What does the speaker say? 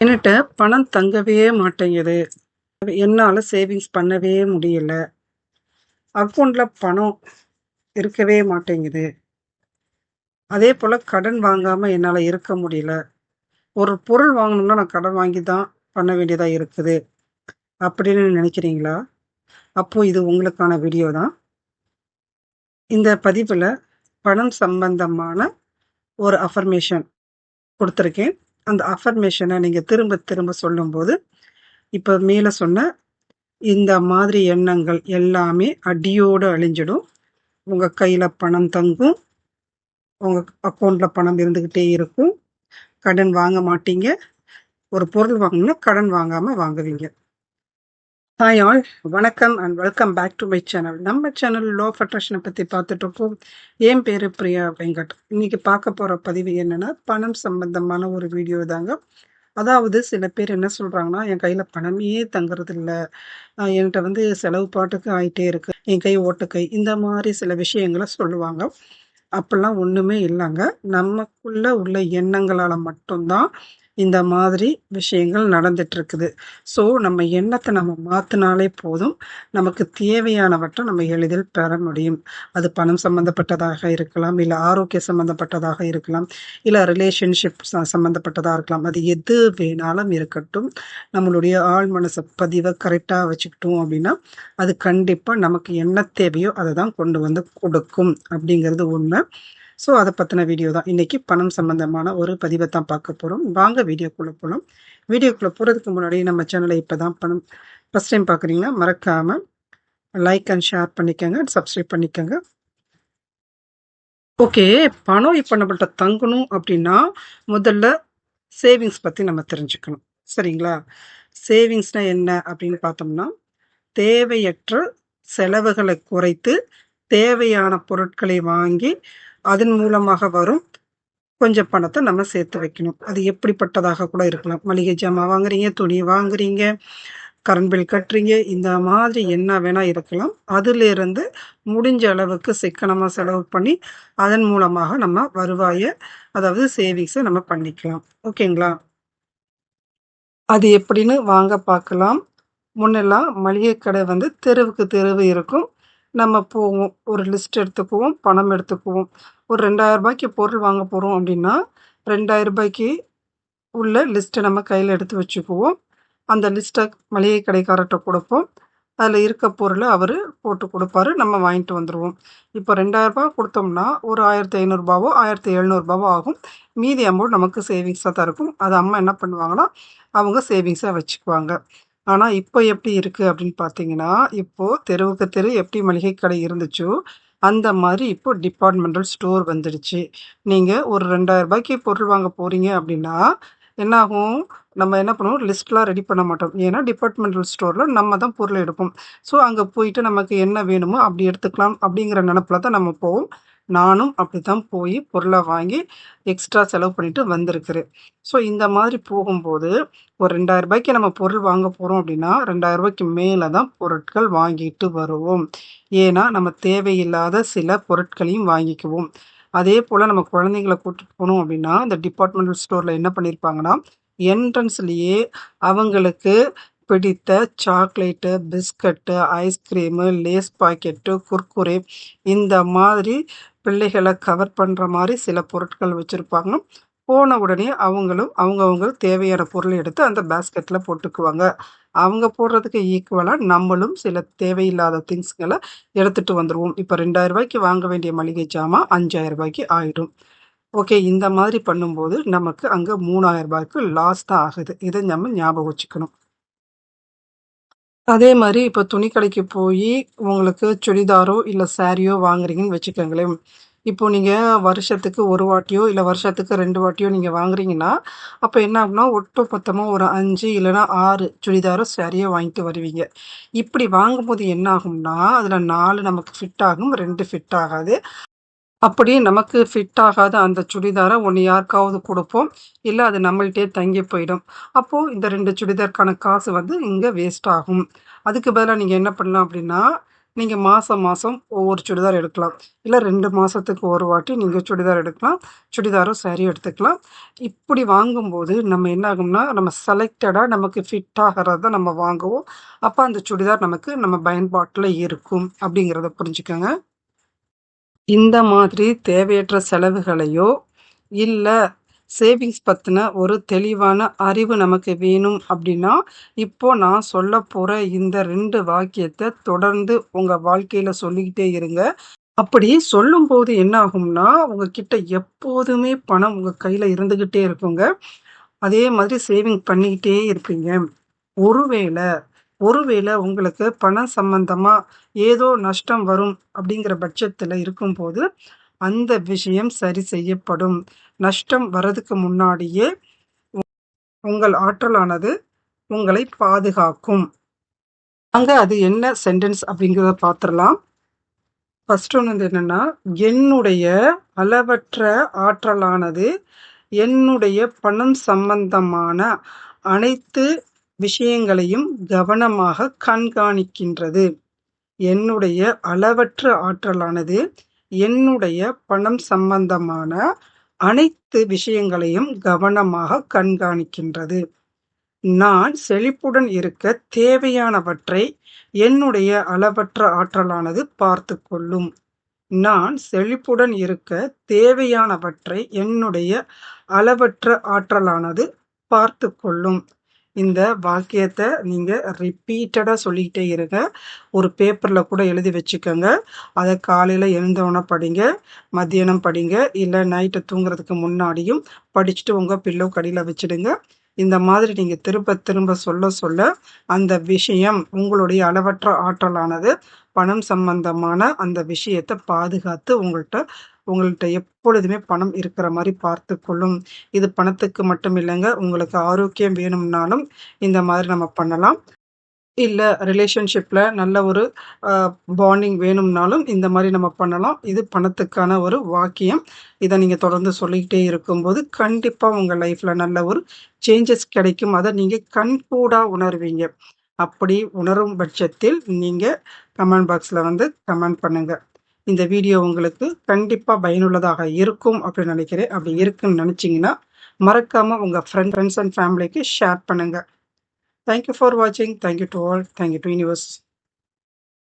என்கிட்ட பணம் தங்கவே மாட்டேங்குது. என்னால் சேவிங்ஸ் பண்ணவே முடியல. அக்கௌண்ட்டில் பணம் இருக்கவே மாட்டேங்குது. அதே போல் கடன் வாங்காமல் என்னால் இருக்க முடியல. ஒரு பொருள் வாங்கணும்னா நான் கடன் வாங்கி தான் பண்ண வேண்டியதாக இருக்குது. அப்படின்னு நினைக்கிறீங்களா? அப்போ இது உங்களுக்கான வீடியோ தான். இந்த பதிவில் பணம் சம்பந்தமான ஒரு அஃபர்மேஷன் கொடுத்துருக்கேன் அந்த அஃபர்மேஷனை நீங்கள் திரும்ப திரும்ப சொல்லும்போது, இப்போ மேலே சொன்ன இந்த மாதிரி எண்ணங்கள் எல்லாமே அடியோடு அழிஞ்சிடும். உங்கள் கையில் பணம் தங்கும். உங்கள் அக்கௌண்ட்டில் பணம் இருந்துக்கிட்டே இருக்கும். கடன் வாங்க மாட்டீங்க. ஒரு பொருள் வாங்கணும்னா கடன் வாங்காமல் வாங்குவீங்க. ஹாய் ஆல் வணக்கம் and welcome back to my channel. நம்ம சேனல் லோ ஆஃப் பற்றி பார்த்துட்டு பார்த்துட்ருக்கோம். என் பேர் பிரியா வெங்கட். இன்னைக்கு பார்க்க போகிற பதிவு என்னென்னா பணம் சம்பந்தமான ஒரு வீடியோ தாங்க. அதாவது சில பேர் என்ன சொல்கிறாங்கன்னா என் கையில் பணமே தங்குறதில்ல. இல்லை என்கிட்ட வந்து செலவு பாட்டுக்கு ஆகிட்டே இருக்கு. என் கை ஓட்டுக்கை இந்த மாதிரி சில விஷயங்களை சொல்லுவாங்க. அப்போல்லாம் ஒன்றுமே இல்லைங்க நம்ம நமக்குள்ள உள்ள எண்ணங்களால மட்டும்தான் இந்த மாதிரி விஷயங்கள் நடந்துட்டு இருக்குது. ஸோ நம்ம எண்ணத்தை நம்ம மாற்றினாலே போதும். நமக்கு தேவையானவற்றை நம்ம எளிதில் பெற முடியும். அது பணம் சம்மந்தப்பட்டதாக இருக்கலாம், இல்லை ஆரோக்கியம் சம்மந்தப்பட்டதாக இருக்கலாம், இல்லை ரிலேஷன்ஷிப் சம்மந்தப்பட்டதாக இருக்கலாம். அது எது வேணாலும் இருக்கட்டும். நம்மளுடைய ஆழ் மனசை பதிவை கரெக்டாக வச்சுக்கிட்டோம் அப்படின்னா, அது கண்டிப்பாக நமக்கு என்ன தேவையோ அதை தான் கொண்டு வந்து கொடுக்கும் அப்படிங்கிறது உண்மை ஸோ அதை பற்றின வீடியோ தான். இன்றைக்கி பணம் சம்மந்தமான ஒரு பதிவை தான் பார்க்க போகிறோம் வாங்க வீடியோக்குள்ளே போகலாம் வீடியோக்குள்ளே போகிறதுக்கு முன்னாடி நம்ம சேனலை இப்போ தான் பணம் ஃபஸ்ட் டைம் பார்க்குறீங்கன்னா, மறக்காமல் லைக் அண்ட் ஷேர் பண்ணிக்கோங்க அண்ட் சப்ஸ்கிரைப் பண்ணிக்கோங்க ஓகே. பணம் இப்போ நம்மள்ட்ட தங்கணும் அப்படின்னா, முதல்ல சேவிங்ஸ் பற்றி நம்ம தெரிஞ்சுக்கணும். சரிங்களா? சேவிங்ஸ்னால் என்ன அப்படின்னு பார்த்தோம்னா, தேவையற்ற செலவுகளை குறைத்து, தேவையான பொருட்களை வாங்கி, அதன் மூலமாக வரும் கொஞ்சம் பணத்தை நம்ம சேர்த்து வைக்கணும். அது எப்படிப்பட்டதாக கூட இருக்கலாம். மளிகை ஜாமான் வாங்குறீங்க, துணி வாங்குறீங்க, கரண்ட் பில் கட்டுறீங்க. இந்த மாதிரி என்ன வேணால் இருக்கலாம். அதிலிருந்து முடிஞ்ச அளவுக்கு சிக்கனமாக செலவு பண்ணி, அதன் மூலமாக நம்ம வருவாயை அதாவது சேவிங்ஸை நம்ம பண்ணிக்கலாம். ஓகேங்களா? அது எப்படின்னு வாங்க பார்க்கலாம். முன்னெல்லாம் மளிகை கடை வந்து தெருவுக்கு தெருவு இருக்கும். நம்ம போவோம். ஒரு லிஸ்ட் எடுத்துக்குவோம். பணம் எடுத்துக்குவோம். ஒரு ரூ. 2000க்கு பொருள் வாங்க போறோம் அப்படின்னா, ரூ. 2000க்கு உள்ள லிஸ்ட்ட நம்ம கையில எடுத்து வச்சுக்குவோம். அந்த லிஸ்ட்ட மளிகை கடைக்காரர்ட்ட குடுப்போம். அதுல இருக்க பொருள அவரு போட்டு குடுப்பாரு. நம்ம வாங்கிட்டு வந்துருவோம். இப்ப ரூ. 2000 குடுத்தோம்னா, ஒரு ரூ. 1500வோ, ரூ. 1700வோ ஆகும். மீதி அமௌண்ட் நமக்கு சேவிங்ஸா தான் இருக்கும். அத அம்மா என்ன பண்ணுவாங்கன்னா, அவங்க சேவிங்ஸா வச்சுக்குவாங்க. ஆனா, இப்ப எப்படி இருக்கு அப்படின்னு பார்த்தீங்கன்னா, இப்போ தெருவுக்கு தெரு எப்படி மளிகை கடை இருந்துச்சோ, அந்த மாதிரி இப்போ டிபார்ட்மெண்டல் ஸ்டோர் வந்துடுச்சு. நீங்கள் ஒரு ரெண்டாயிரம் ரூபாய்க்கு பொருள் வாங்க போகிறீங்க அப்படின்னா, என்னாகும்? நம்ம என்ன பண்ணுவோம், லிஸ்ட்லாம் ரெடி பண்ண மாட்டோம். ஏன்னா, டிபார்ட்மெண்டல் ஸ்டோரில் நம்ம தான் பொருள் எடுப்போம். ஸோ, அங்கே போயிட்டு நமக்கு என்ன வேணுமோ அப்படி எடுத்துக்கலாம் அப்படிங்கிற நினப்பில் தான் நம்ம போவோம். நானும் அப்படித்தான் போய் பொருளை வாங்கி எக்ஸ்ட்ரா செலவு பண்ணிட்டு வந்திருக்கிறேன். ஸோ, இந்த மாதிரி போகும்போது, ஒரு ரெண்டாயிரம் ரூபாய்க்கு நம்ம பொருள் வாங்க போகிறோம் அப்படின்னா, ரெண்டாயிரம் ரூபாய்க்கு மேலே தான் பொருட்கள் வாங்கிட்டு வருவோம். ஏன்னா, நம்ம தேவையில்லாத சில பொருட்களையும் வாங்கிக்குவோம். அதே போல் நம்ம குழந்தைங்கள கூட்டிட்டு போனோம் அப்படின்னா, இந்த டிபார்ட்மெண்டல் ஸ்டோரில் என்ன பண்ணியிருப்பாங்கன்னா, என்ட்ரன்ஸ்லேயே அவங்களுக்கு பிடித்த chocolate, biscuit, ice cream, Lay's packet, Kurkure இந்த மாதிரி பிள்ளைகளை கவர் பண்ணுற மாதிரி சில பொருட்கள் வச்சுருப்பாங்க போன உடனே அவங்களும் அவங்கவுங்க தேவையான பொருளை எடுத்து அந்த பேஸ்கெட்டில் போட்டுக்குவாங்க. அவங்க போடுறதுக்கு ஈக்குவலாக நம்மளும் சில தேவையில்லாத திங்ஸ்களை எடுத்துகிட்டு வந்துடுவோம் இப்போ ரெண்டாயிரம் ரூபாய்க்கு வாங்க வேண்டிய மளிகை ஜாமான் அஞ்சாயிரம் ரூபாய்க்கு ஆயிடும். ஓகே. இந்த மாதிரி பண்ணும்போது நமக்கு அங்கே மூணாயிரம் ரூபாய்க்கு லாஸ் தான் ஆகுது. இதை நம்ம ஞாபகம் வச்சுக்கணும். அதே மாதிரி இப்போ துணி கடைக்கு போய் உங்களுக்கு சுடிதாரோ, இல்லை சாரியோ வாங்குறீங்கன்னு வச்சுக்கோங்களேன் இப்போ நீங்கள் வருஷத்துக்கு ஒரு வாட்டியோ, இல்லை வருஷத்துக்கு ரெண்டு வாட்டியோ நீங்கள் வாங்குறீங்கன்னா, அப்போ என்ன ஆகும்னா, ஒட்டு மொத்தமாக ஒரு அஞ்சு இல்லைன்னா ஆறு சுடிதாரோ, சாரியோ வாங்கிட்டு வருவீங்க. இப்படி வாங்கும்போது என்ன ஆகும்னா, அதில் நாலு நமக்கு ஃபிட் ஆகும். ரெண்டு ஃபிட் ஆகாது. அப்படி நமக்கு ஃபிட் ஆகாத அந்த சுடிதாரை ஒன்று யாருக்காவது கொடுப்போம். இல்லை அது நம்மள்கிட்டே தங்கி போயிடும். அப்போது இந்த ரெண்டு சுடிதாருக்கான காசு வந்து இங்கே வேஸ்ட் ஆகும். அதுக்கு பதிலாக நீங்கள் என்ன பண்ணலாம் அப்படின்னா, நீங்கள் மாதம் மாதம் ஒவ்வொரு சுடிதார் எடுக்கலாம். இல்லை ரெண்டு மாதத்துக்கு ஒரு வாட்டி நீங்கள் சுடிதார் எடுக்கலாம். சுடிதாரும் saree எடுத்துக்கலாம். இப்படி வாங்கும்போது நம்ம என்ன ஆகும்னா நம்ம செலக்டடாக நமக்கு ஃபிட் ஆகிறத நம்ம வாங்குவோம். அப்போ அந்த சுடிதார் நமக்கு நம்ம பயன்பாட்டில் இருக்கும். அப்படிங்கிறத புரிஞ்சுக்கோங்க. இந்த மாதிரி தேவையற்ற செலவுகளையோ இல்லை சேவிங்ஸ் பற்றின ஒரு தெளிவான அறிவு நமக்கு வேணும் அப்படின்னா இப்போ நான் சொல்ல போகிற இந்த ரெண்டு வாக்கியத்தை தொடர்ந்து உங்கள் வாழ்க்கையில் சொல்லிக்கிட்டே இருங்க. அப்படி சொல்லும்போது என்ன ஆகும்னா உங்ககிட்ட எப்போதுமே பணம் உங்கள் கையில் இருந்துக்கிட்டே இருக்குங்க. அதே மாதிரி சேவிங் பண்ணிக்கிட்டே இருப்பீங்க. ஒருவேளை ஒருவேளை உங்களுக்கு பணம் சம்பந்தமாக ஏதோ நஷ்டம் வரும் அப்படிங்கிற பட்சத்தில் இருக்கும்போது அந்த விஷயம் சரி செய்யப்படும். நஷ்டம் வர்றதுக்கு முன்னாடியே உங்கள் ஆற்றலானது உங்களை பாதுகாக்கும். அங்கே அது என்ன சென்டென்ஸ் அப்படிங்கிறத பார்த்துடலாம் ஃபர்ஸ்ட் ஒன்று வந்து என்னன்னா என்னுடைய அளவற்ற ஆற்றலானது என்னுடைய பணம் சம்பந்தமான அனைத்து விஷயங்களையும் கவனமாக கண்காணிக்கின்றது. என்னுடைய அளவற்ற ஆற்றலானது என்னுடைய பணம் சம்பந்தமான அனைத்து விஷயங்களையும் கவனமாக கண்காணிக்கின்றது. நான் செழிப்புடன் இருக்க தேவையானவற்றை என்னுடைய அளவற்ற ஆற்றலானது பார்த்து கொள்ளும் நான் செழிப்புடன் இருக்க தேவையானவற்றை என்னுடைய அளவற்ற ஆற்றலானது பார்த்து கொள்ளும் இந்த வாக்கியத்தை நீங்கள் ரிப்பீட்டடாக சொல்லிக்கிட்டே இருங்க. ஒரு பேப்பரில் கூட எழுதி வச்சுக்கோங்க. அதை காலையில் எழுந்தவொன்னே படிங்க. மத்தியானம் படிங்க. இல்லை நைட்டை தூங்குறதுக்கு முன்னாடியும் படிச்சுட்டு உங்கள் பில்லோ கடியில் வச்சுடுங்க. இந்த மாதிரி நீங்கள் திரும்ப திரும்ப சொல்ல சொல்ல அந்த விஷயம் உங்களுடைய அளவற்ற ஆற்றலானது பணம் சம்பந்தமான அந்த விஷயத்தை பாதுகாத்து உங்கள்கிட்ட உங்கள்கிட்ட எப்பொழுதுமே பணம் இருக்கிற மாதிரி பார்த்து கொள்ளும் இது பணத்துக்கு மட்டும் இல்லைங்க. உங்களுக்கு ஆரோக்கியம் வேணும்னாலும் இந்த மாதிரி நம்ம பண்ணலாம். இல்லை ரிலேஷன்ஷிப்பில் நல்ல ஒரு பாண்டிங் வேணும்னாலும் இந்த மாதிரி நம்ம பண்ணலாம். இது பணத்துக்கான ஒரு வாக்கியம். இதை நீங்கள் தொடர்ந்து சொல்லிக்கிட்டே இருக்கும்போது கண்டிப்பாக உங்கள் லைஃப்பில் நல்ல ஒரு சேஞ்சஸ் கிடைக்கும். அதை நீங்கள் கண்கூடாக உணர்வீங்க. அப்படி உணரும் பட்சத்தில் நீங்கள் கமெண்ட் பாக்ஸில் வந்து கமெண்ட் பண்ணுங்கள் இந்த வீடியோ உங்களுக்கு கண்டிப்பாக பயனுள்ளதாக இருக்கும் அப்படின்னு நினைக்கிறேன். அப்படி இருக்குன்னு நினச்சிங்கன்னா மறக்காமல் உங்கள் ஃப்ரெண்ட் ஃப்ரெண்ட்ஸ் அண்ட் ஃபேமிலிக்கு ஷேர் பண்ணுங்கள் தேங்க்யூ ஃபார் வாட்சிங் thank you to all thank you to universe